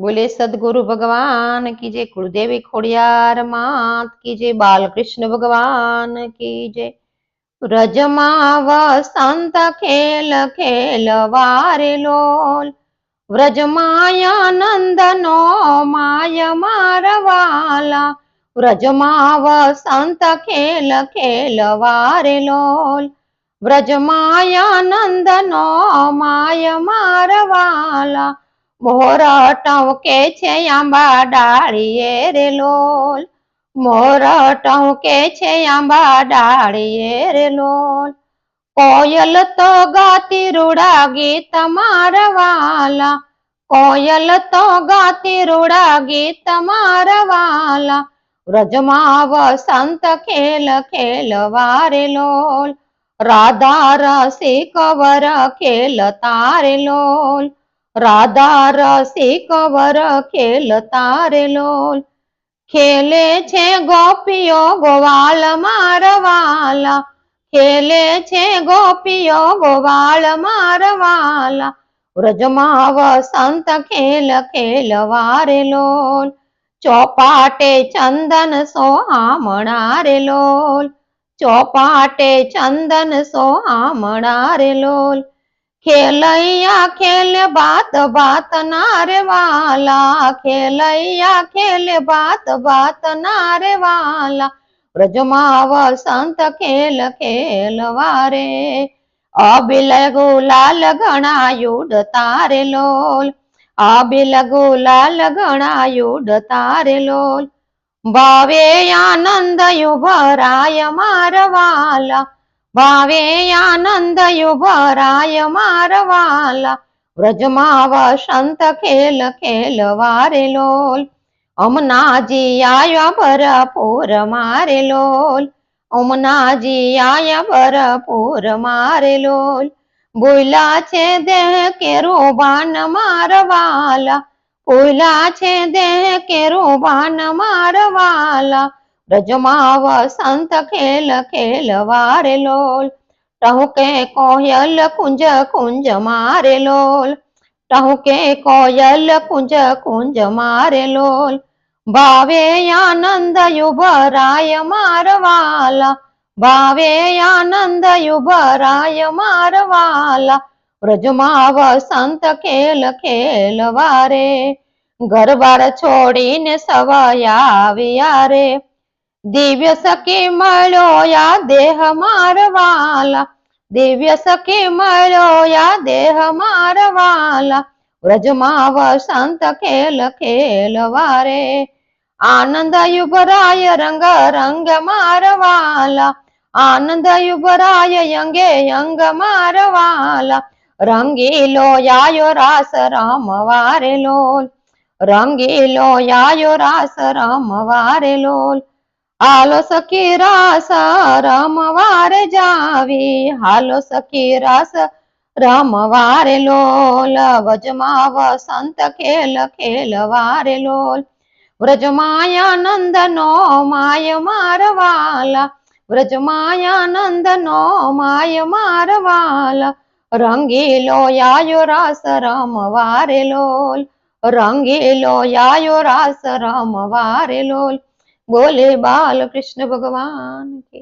બોલે, સદગુરુ ભગવાન કી જે કુળદેવી ખોડિયાર માત કી જે બાલકૃષ્ણ ભગવાન કી જે વ્રજમાં વસંત ખેલ, ખેલવારે લોલ. વ્રજમાં આનંદનો માય મારવાલા. વ્રજમાં વસંત ખેલ, ખેલવારે લોલ. વ્રજમાં આનંદનો માય મારવાલા. મોર ટવકે છે આંબા ડાળીએ રે લોલ. મોર ટવકે છે આંબા ડાળીએ રે લોલ. કોયલ તો ગાતી રૂડા ગીત મારવાલા કોયલ તો ગાતી રૂડા ગીત મારવાલા વ્રજમાં વસંત ખેલ ખેલવારે લોલ. રાધા રસી કવર ખેલ તારે લોલ. રાધા રસી કવર ખેલ તારે લોલ. ખેલે છે ગોપીઓ ગોવાલ મારવાલા. ખેલે છે ગોપીઓ ગોવાલ મારવાલા. વ્રજમાં વસંત ખેલ ખેલવારે લોલ. ચોપાટે ચંદન સોહામણા રે લોલ. ચોપાટે ચંદન સોહામણા રે લોલ. ખેલૈયા ખેલ બાત બાત નારે વાલા ખેલૈયા ખેલ બાત બાત નારે વાલા વ્રજમાં વસંત ખેલ ખેલવારે અબિલ ગુલાલ ગણાયુડ તારે લોલ. અબિલ ગુલાલ ગણાયુડ તારે લોલ. ભાવે આનંદ યુભરાય મારવાલા. ભાવે આનંદ યુભરાય મારવાલા. વ્રજમાં વસંત ખેલ ખેલવારે લોલ. અમનાજી આયા ભરપૂર મારે લોલ. અમનાજી આયા ભરપૂર મારે લોલ. બોલા છે દેહ કે રોબાન મારવાલા. બોલા છે દેહ કે રોબાન મારવાલા. વ્રજમાં વસંત ખેલ ખેલવારે લોલ. ટહુકે કોયલ કુંજ કુંજ મારે લોલ. ટહુકે કોયલ કુંજ કુંજ મારે લોલ. ભાવે આનંદ યુભરાય મારવાલા. ભાવે આનંદ યુભરાય મારવાલા. વ્રજમાં વસંત ખેલ વારે. ઘરબાર છોડીને સવયા આવ્યા રે. દિવ્ય સખી મળ્યો યા દેહ મારવાલા. દિવ્ય સખી મળ્યો યા દેહ મારવાલા. વ્રજમાં વસંત ખેલ ખેલવારે. આનંદ યુભરાય રંગ રંગ મારવાલા. આનંદ યુભરાય યંગે યંગ મારવાલા. રંગીલો યાયો રાસ રમવારે લોલ. રંગીલો યાયો રાસ રમવારે લોલ. હાલો સખી રાસ રમવારે જાવી, હાલો સખી રાસ રમવારે લોલ વજમાં વસંત ખેલ ખેલવારે લોલ. વ્રજમાં આનંદ નો માય મારવાલા વ્રજમાં આનંદ નો માય મારવાલા. રંગીલો યાયો રાસ રમવારે લોલ રંગીલો યાયો રાસ રમવારે લોલ. બોલે બાલ કૃષ્ણ ભગવાન કે